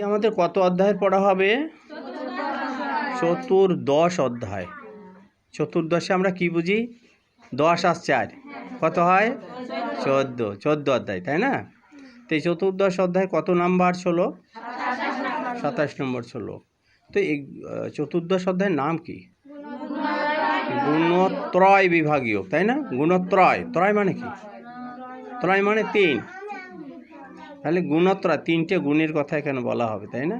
আজকে আমাদের কত অধ্যায়ের পড়া হবে? চতুর্দশ অধ্যায়। চতুর্দশে আমরা কি বুঝি? দশ আর চার। কত হয়? চোদ্দ। চোদ্দ অধ্যায়, তাই না? তো এই চতুর্দশ অধ্যায় কত নাম্বার ছিল সাতাশ নম্বর ছিল তো এই চতুর্দশ অধ্যায়ের নাম কি? গুণত্রয় বিভাগীয়, তাই না? গুণত্রয়। ত্রয় মানে কি? ত্রয় মানে তিন। তাহলে গুণত্রয় তিনটে গুণের কথা এখানে বলা হবে, তাই না?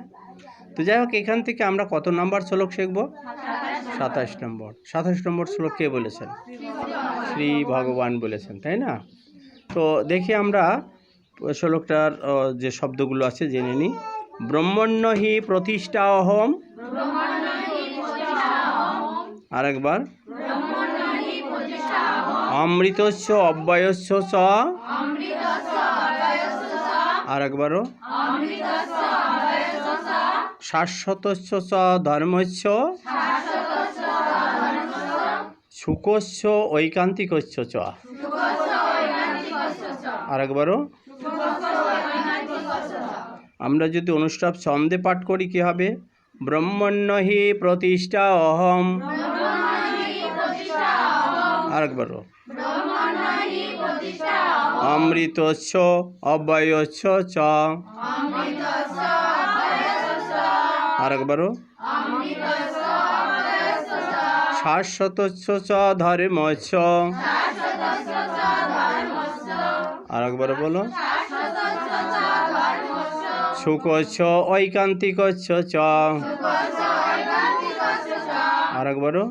তো যাই হোক, এখান থেকে আমরা কত নম্বর শ্লোক শিখব? সাতাশ নম্বর। সাতাশ নম্বর শ্লোক কে বলেছেন? শ্রী ভগবান বলেছেন, তাই না? তো দেখি আমরা শ্লোকটার যে শব্দগুলো আছে জেনে নিই। ব্রহ্মণ্য হি প্রতিষ্ঠা অহম। আরেকবার। অমৃতস্য অব্যয়স্য চ। আরেকবারও। শাশ্বতস্য চ ধর্মস্য। সুকস্য ঐকান্তিকস্য চ। আরেকবারও। আমরা যদি অনুষ্ঠাপ ছন্দে পাঠ করি কি হবে? ব্রহ্মণ্য হি প্রতিষ্ঠা অহম। আরেকবারও। অমৃতস্য অব্যয়স্য চ। আরেকবারও শাশ্বতস্য চ ধর্মস্য। আরেকবার বলো। সুকস্য ঐকান্তিকস্য চ। আরেকবারও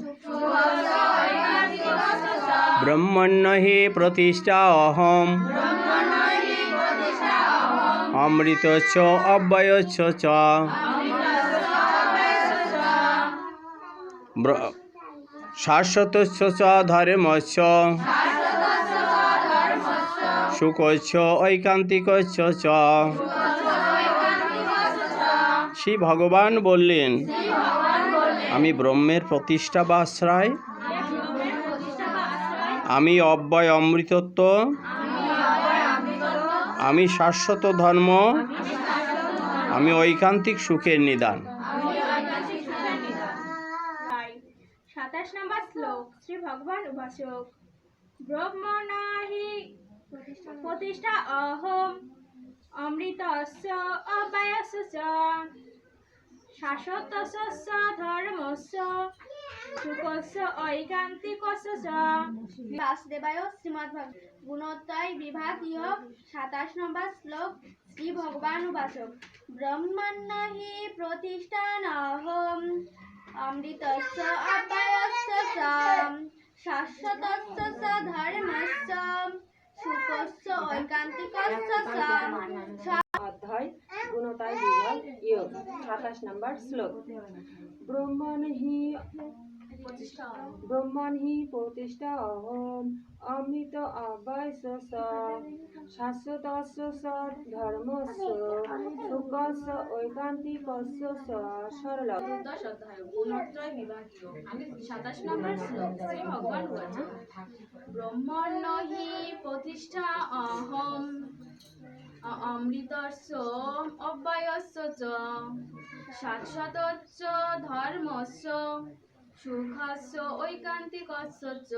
ব্রহ্মণ্য হি প্রতিষ্ঠা অহম। অমৃতস্য অব্যয়স্য চ। ব্র- শাশ্বতস্য চ ধর্মস্য। সুকস্য ঐকান্তিকস্য চ। শ্রী ভগবান বললেন, আমি ব্রহ্মের প্রতিষ্ঠা বা আশ্রয় আমি অব্যয় অমৃতত্ব। আমি শাশ্বত ধর্ম। আমি ঐকান্তিক সুখের নিদান। সাতাশ নম্বর শ্লোক, শ্রী ভগবান উপাসক। প্রতিষ্ঠা অহম অমৃতস্য অব্যয়স্য ধর্মস্য। চ বাসুদেবায় শ্রীমদ্ গুণোত্তয় বিভাগীয় সাতাশ নম্বর শ্লোক শ্রী ভগবান উপাসক ব্রহ্মণ্য হি প্রতিষ্ঠান অহম অমৃতস্য চ চ চ। ইয়োগ, সাতাশ নম্বর শ্লোক। ব্রহ্মণ হি ব্রহ্মণ হি প্রতিষ্ঠা অহম অমৃত অবয়স শাশ্বতস্য স ধর্মস্য সুখস্য ঐকান্তিকস্য সরল। দশ অধ্যায় গুণত্রয় বিভাগীয়। সাতাশ নম্বর শ্লোক শ্রী ভগবান বলছেন ব্রহ্মণ্য হি প্রতিষ্ঠা অহম অমৃতস্য অব্যয়স্য চ শাশ্বতস্য ধর্মস্য সুখস্য ঐকান্তিকস্য চ।